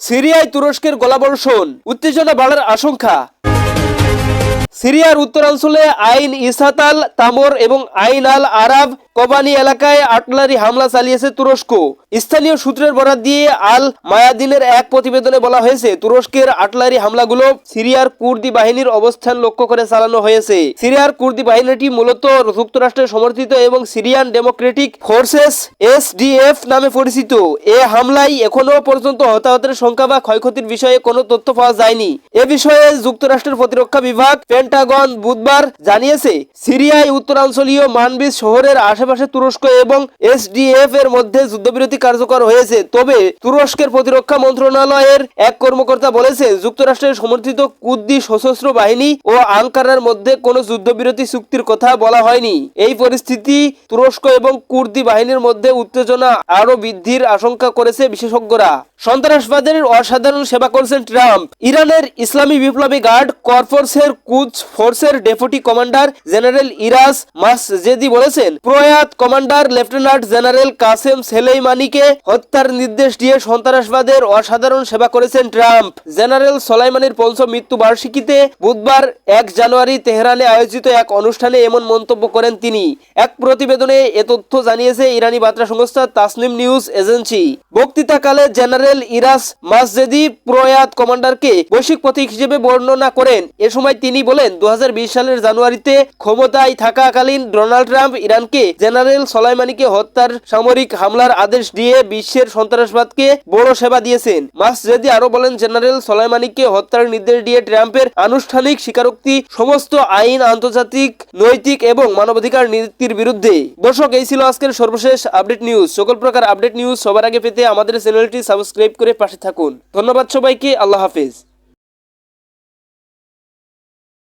সিরিয়ায় তুরস্কের গোলাবর্ষণ উত্তেজনা বাড়ার আশঙ্কা। সিরিয়ার উত্তরাঞ্চলে আইন ইসাতাল, তামর এবং আইন আল আরাব কবানি এলাকায় আটলারি হামলা চালিয়েছে তুরস্ক। স্থানীয় সূত্রের বরাত দিয়ে আল মায়াদিনের এক প্রতিবেদনে বলা হয়েছে, তুরস্কের আটলারি হামলাগুলো সিরিয়ার কুর্দি বাহিনীর অবস্থান লক্ষ্য করে চালানো হয়েছে। সিরিয়ার কুর্দি বাহিনীটি মূলত যুক্তরাষ্ট্রের সমর্থিত এবং সিরিয়ান ডেমোক্রেটিক ফোর্সেস এসডিএফ নামে পরিচিত। এ হামলায় এখনও পর্যন্ত হতাহতের সংখ্যা বা ক্ষয়ক্ষতির বিষয়ে কোনো তথ্য পাওয়া যায়নি। এ বিষয়ে যুক্তরাষ্ট্রের প্রতিরক্ষা বিভাগ পেন্টাগন বুধবার জানিয়েছে, সিরিয়ায় উত্তরাঞ্চলীয় মানবিজ শহরের আশেপাশে তুরস্ক এবং এসডিএফ এর মধ্যে যুদ্ধবিরতি কার্যকর হয়েছে। তবে তুরস্কের প্রতিরক্ষা মন্ত্রণালয়ের এক কর্মকর্তা বলেছে, যুক্তরাষ্ট্রের সমর্থিত কুদ্দি সশস্ত্র বাহিনী ও আঙ্কারার মধ্যে কোনো যুদ্ধবিরতি চুক্তির কথা বলা হয়নি। এই পরিস্থিতি তুরস্ক এবং কুর্দি বাহিনীর মধ্যে উত্তেজনা আরও বৃদ্ধির আশঙ্কা করেছে বিশেষজ্ঞরা। সন্ত্রাসবাদের অসাধারণ সেবা করছেন ট্রাম্প। ইরানের ইসলামী বিপ্লবী গার্ড কর্পসের কুচ ফোর্সের deputy commander general Iraj Masjedi বলেছেন, প্রয়াত কমান্ডার লেফটেন্যান্ট জেনারেল কাসেম সেলেইমানিকে হত্যার নির্দেশ দিয়ে সন্ত্রাসবাদের অসাধারণ সেবা করেছেন ট্রাম্প। জেনারেল সোলাইমানির পঞ্চম মৃত্যু বার্ষিকীতে বুধবার এক জানুয়ারি তেহরানে আয়োজিত এক অনুষ্ঠানে এমন মন্তব্য করেন তিনি। এক প্রতিবেদনে এ তথ্য জানিয়েছে ইরানি বার্তা সংস্থা তাসনিম নিউজ এজেন্সি। বক্তৃতাকালে জেনারেল ইরাস মাসজেদি প্রয়াত কমান্ডারকে বৈশ্বিক প্রতীক হিসেবে বর্ণনা করেন। এ সময় তিনি বলেন দু হাজার বিশ সালের জানুয়ারিতে ক্ষমতায় থাকাকালীন ডোনাল্ড ট্রাম্প ইরানকে জেনারেল সলাইমানিকে হত্যার সামরিক হামলার আদেশ দিয়ে বিশ্বের সন্ত্রাসবাদকে বড় সেবা দিয়েছেন। মাসজেদি আরও বলেন, জেনারেল সোলাইমানিকে হত্যার নির্দেশ দিয়ে ট্রাম্পের আনুষ্ঠানিক স্বীকারোক্তি সমস্ত আইন, আন্তর্জাতিক, নৈতিক এবং মানবাধিকার নীতির বিরুদ্ধে। দর্শক, এই ছিল আজকের সর্বশেষ আপডেট নিউজ। সকল প্রকার আপডেট নিউজ সবার আগে পেতে আমাদের চ্যানেলটি সাবস্ক্রাইব করে পাশে থাকুন। ধন্যবাদ সবাইকে আল্লাহ হাফেজ।